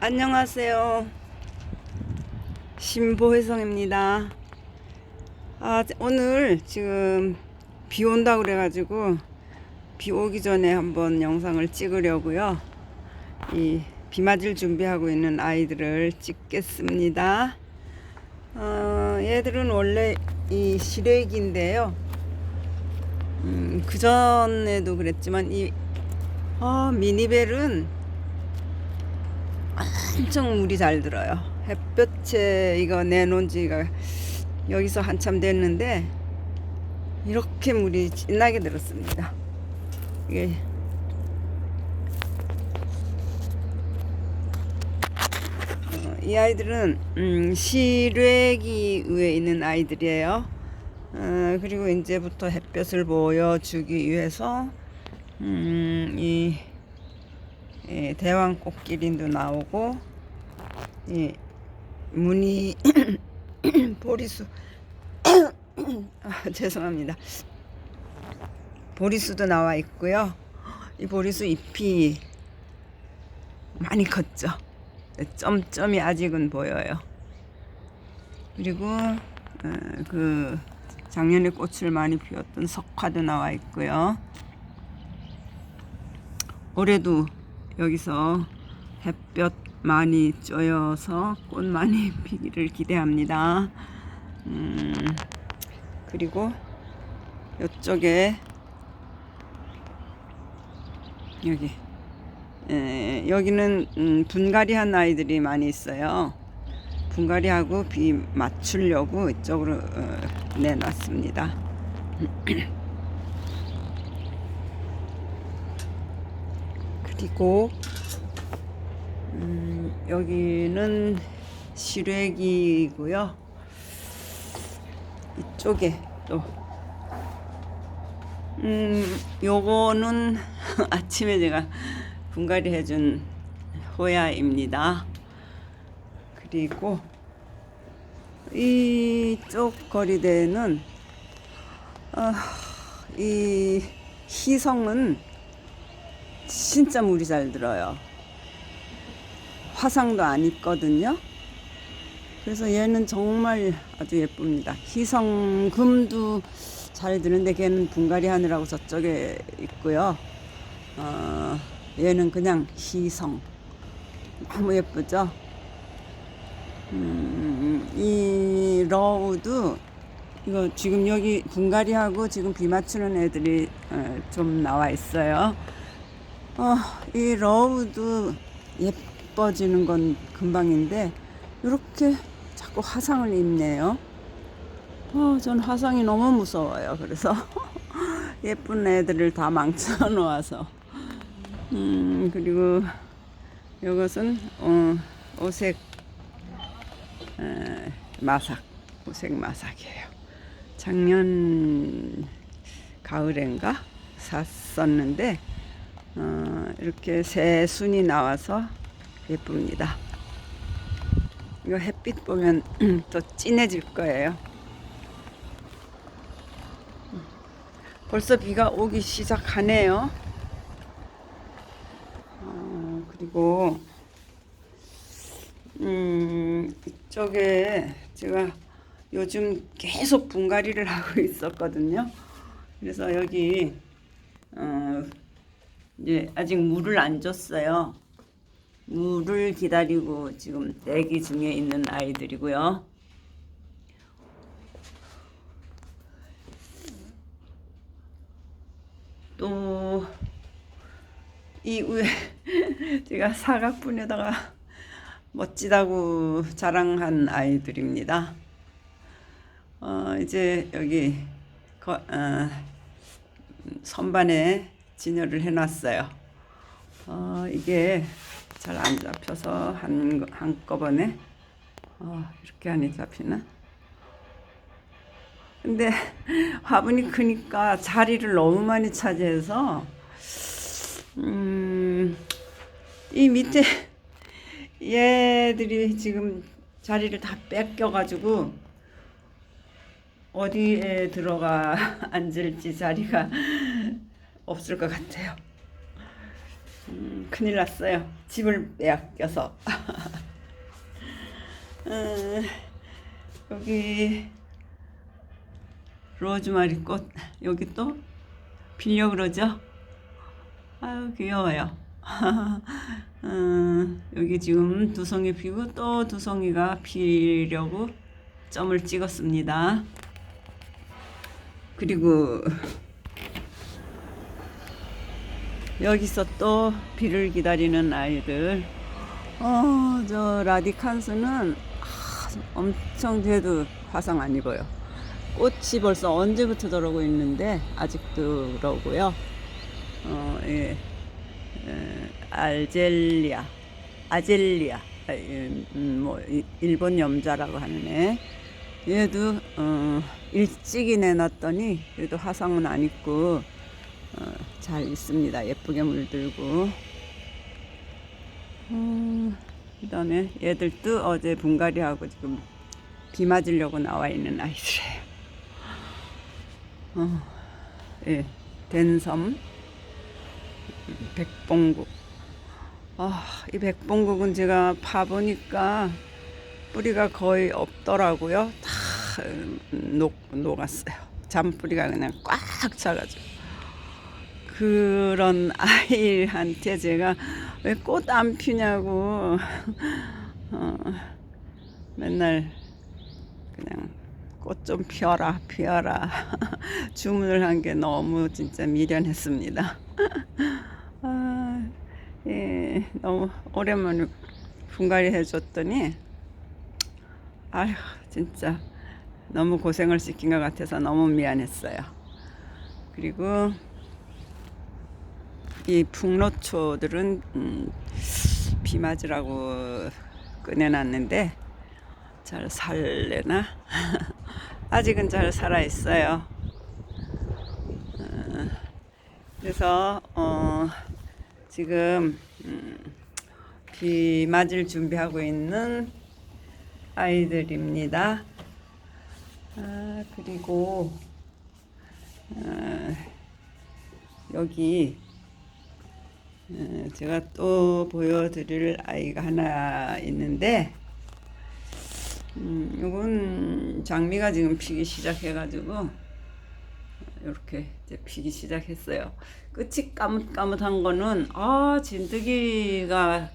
안녕하세요. 신보혜성입니다. 아, 오늘 지금 비 온다고 그래가지고 비 오기 전에 한번 영상을 찍으려고요. 이 비 맞을 준비하고 있는 아이들을 찍겠습니다. 어, 얘들은 원래 이 시래기인데요. 음, 그 전에도 그랬지만 이 어, 미니벨은 엄청 물이 잘 들어요. 햇볕에 이거 내놓은 지가 여기서 한참 됐는데 이렇게 물이 진하게 들었습니다. 이게 어, 이 아이들은 음, 시래기 위에 있는 아이들이에요. 어, 그리고 이제부터 햇볕을 보여주기 위해서 음, 이 예, 대왕 꽃기린도 나오고 이 무늬 보리수 아, 죄송합니다. 보리수도 나와 있고요. 이 보리수 잎이 많이 컸죠. 점점이 아직은 보여요. 그리고 어, 그 작년에 꽃을 많이 피웠던 석화도 나와 있고요. 올해도 여기서 햇볕 많이 쬐어서 꽃 많이 피기를 기대합니다. 음, 그리고 이쪽에 여기 에, 여기는 음, 분갈이한 아이들이 많이 있어요. 분갈이하고 비 맞추려고 이쪽으로 어, 내놨습니다. 그리고 음, 여기는 시래기고요. 이쪽에 또 음, 요거는 아침에 제가 분갈이 해준 호야입니다. 그리고 이쪽 거리대는 어, 이 희성은 진짜 물이 잘 들어요. 화상도 안 있거든요. 그래서 얘는 정말 아주 예쁩니다. 희성금도 잘 드는데 걔는 분갈이 하느라고 저쪽에 있고요. 어, 얘는 그냥 희성. 너무 예쁘죠? 음, 이 러우도 이거 지금 여기 분갈이하고 지금 비 맞추는 애들이 어, 좀 나와 있어요. 어, 이 러우도 예뻐지는 건 금방인데 이렇게 자꾸 화상을 입네요. 어, 전 화상이 너무 무서워요. 그래서 예쁜 애들을 다 망쳐 놓아서. 음, 그리고 이것은 어, 오색 에, 마삭, 오색 마삭이에요. 작년 가을엔가 샀었는데 어, 이렇게 새 순이 나와서 예쁩니다. 이거 햇빛 보면 더 진해질 거예요. 벌써 비가 오기 시작하네요. 어, 그리고 음, 이쪽에 제가 요즘 계속 분갈이를 하고 있었거든요. 그래서 여기 어, 이제 아직 물을 안 줬어요. 물을 기다리고 지금 대기 중에 있는 아이들이고요. 또이 제가 사각분에다가 멋지다고 자랑한 아이들입니다. 어, 이제 여기 거, 어, 선반에 진열을 해놨어요. 어, 이게 잘 안 잡혀서 한, 한꺼번에 어, 이렇게 안에 잡히나? 근데 화분이 크니까 자리를 너무 많이 차지해서 음, 이 밑에 얘들이 지금 자리를 다 뺏겨가지고 어디에 들어가 앉을지 자리가 없을 것 같아요. 음, 큰일 났어요. 집을 빼앗겨서. 음, 여기 로즈마리 꽃 여기 또 빌려 그러죠? 아유 귀여워요. 음, 여기 지금 두 송이 피고 또 두 송이가 피려고 점을 찍었습니다. 그리고 여기서 또 비를 기다리는 아이들. 어, 저 라디칸스는 아, 엄청 돼도 화상 안 입어요. 꽃이 벌써 언제부터 들어오고 있는데 아직도 그러고요. 어, 예. 에, 알젤리아, 아젤리아, 아, 예, 음, 뭐 이- 일본 염자라고 하는 애. 얘도 어, 일찍이 내놨더니 그래도 화상은 안 입고 어, 잘 있습니다. 예쁘게 물들고. 음, 그 다음에 얘들도 어제 분갈이하고 지금 비 맞으려고 나와 있는 아이들이에요. 어, 예, 댄섬, 백봉국. 아, 이 백봉국은 제가 파보니까 뿌리가 거의 없더라고요. 다 음, 녹, 녹았어요. 잔뿌리가 그냥 꽉 차가지고. 그런 아이한테 제가 왜 꽃 안 피냐고 어, 맨날 그냥 꽃 좀 피어라 피어라 주문을 한 게 너무 진짜 미련했습니다. 아, 예, 너무 오랜만에 분갈이 해줬더니 아휴 진짜 너무 고생을 시킨 것 같아서 너무 미안했어요. 그리고 이 풍로초들은 음, 비 맞으라고 꺼내놨는데 잘 살래나? 아직은 잘 살아 있어요. 어, 그래서 어, 지금 음, 비 맞을 준비하고 있는 아이들입니다. 아, 그리고 어, 여기 어, 제가 또 보여드릴 아이가 하나 있는데, 음, 이건 장미가 지금 피기 시작해가지고, 이렇게 이제 피기 시작했어요. 끝이 까뭇까뭇한 거는, 아, 진드기가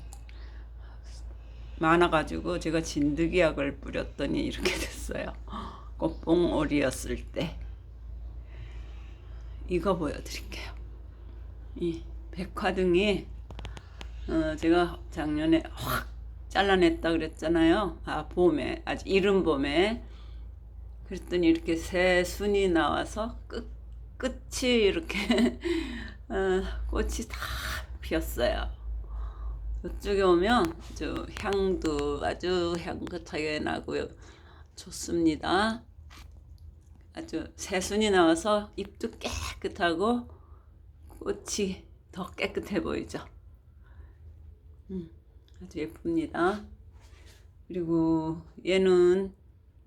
많아가지고, 제가 진드기약을 뿌렸더니 이렇게 됐어요. 꽃봉오리였을 때. 이거 보여드릴게요. 이 백화등이 어, 제가 작년에 확 잘라냈다 그랬잖아요. 아 봄에 아주 이른 봄에 그랬더니 이렇게 새 순이 나와서 끝 끝이 이렇게 어, 꽃이 다 피었어요. 이쪽에 오면 아주 향도 아주 향긋하게 나고요. 좋습니다. 아주 새순이 나와서 잎도 깨끗하고 꽃이 더 깨끗해 보이죠. 음, 아주 예쁩니다. 그리고 얘는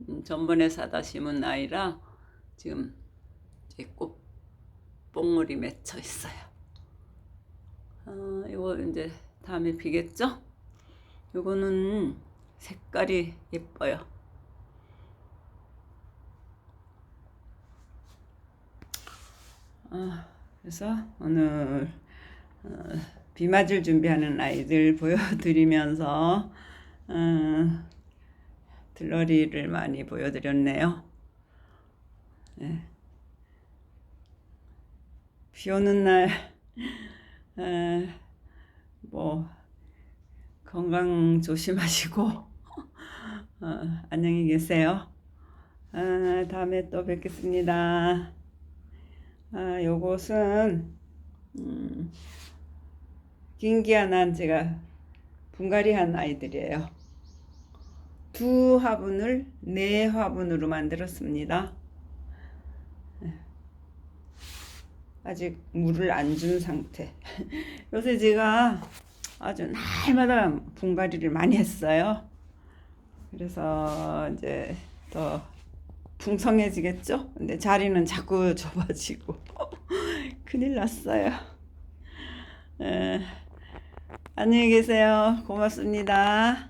음, 전번에 사다 심은 아이라 지금 이제 꽃봉오리 맺혀 있어요. 어, 이거 이제 다음에 피겠죠? 요거는 색깔이 예뻐요. 아, 그래서 오늘 어, 비 맞을 준비하는 아이들 보여드리면서 어, 들러리를 많이 보여드렸네요. 네. 비 오는 날, 에, 뭐, 건강 조심하시고, 어, 안녕히 계세요. 아, 다음에 또 뵙겠습니다. 아, 요것은, 음, 긴기아난 제가 분갈이한 아이들이에요. 두 화분을 네 화분으로 만들었습니다. 아직 물을 안 준 상태. 요새 제가 아주 날마다 분갈이를 많이 했어요. 그래서 이제 더 풍성해지겠죠? 근데 자리는 자꾸 좁아지고 큰일 났어요. 에, 안녕히 계세요. 고맙습니다.